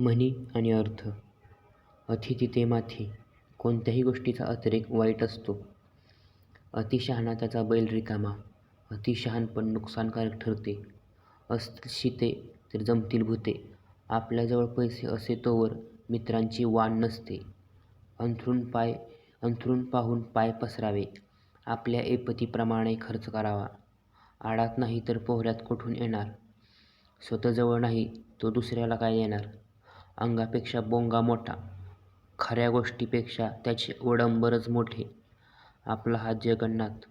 म्हणी आणि अर्थ अति तिथे माथे कोणत्याही गोष्टीचा अतिरेक वाईट असतो. अतिशहाणा त्याचा बैल रिकामा अति शहाणपण नुकसानकारक ठरते. असतील शिते तर जमतील भुते आपल्याजवळ पैसे असे तोवर मित्रांची वाण नसते. अंथरूण पाहून पाय पसरावे आपल्या ऐपतीप्रमाणे खर्च करावा. आडात नाही तर पोहऱ्यात कुठून येणार स्वतःजवळ नाही तो दुसऱ्याला काय येणार अंगापेक्षा बोंगा मोठा खऱ्या गोष्टीपेक्षा त्याचे वडंबरच मोठे. आपला हा जगन्नाथ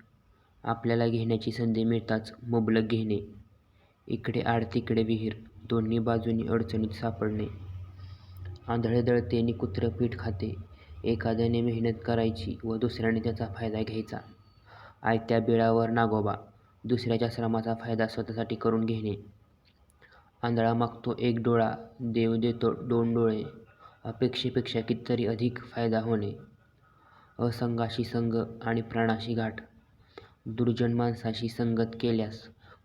आपल्याला घेण्याची संधी मिळताच मुबलक घेणे. इकडे आड तिकडे विहीर दोन्ही बाजूंनी अडचणीत सापडणे. आंधळे दळते आणि कुत्रं पीठ खाते एखाद्याने मेहनत करायची व दुसऱ्याने त्याचा फायदा घ्यायचा. आयत्या बिळावर नागोबा दुसऱ्याच्या श्रमाचा फायदा स्वतःसाठी करून घेणे. आंधळा मागतो एक डोळा देव देतो दोन डोळे अपेक्षेपेक्षा कितीतरी अधिक फायदा होणे. असंगाशी संग आणि प्राणाशी गाठ दुर्जन माणसाशी संगत केल्यास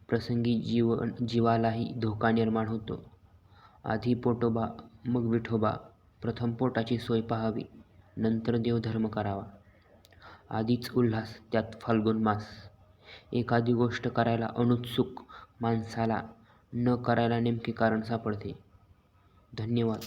प्रसंगी जीव जीवालाही धोका निर्माण होतो. आधी पोटोबा मग विठोबा प्रथम पोटाची सोय पाहावी नंतर देवधर्म करावा. आधीच उल्हास त्यात फाल्गुन मास एखादी गोष्ट करायला अनुत्सुक माणसाला न करायला नेमके कारण सापडते. धन्यवाद.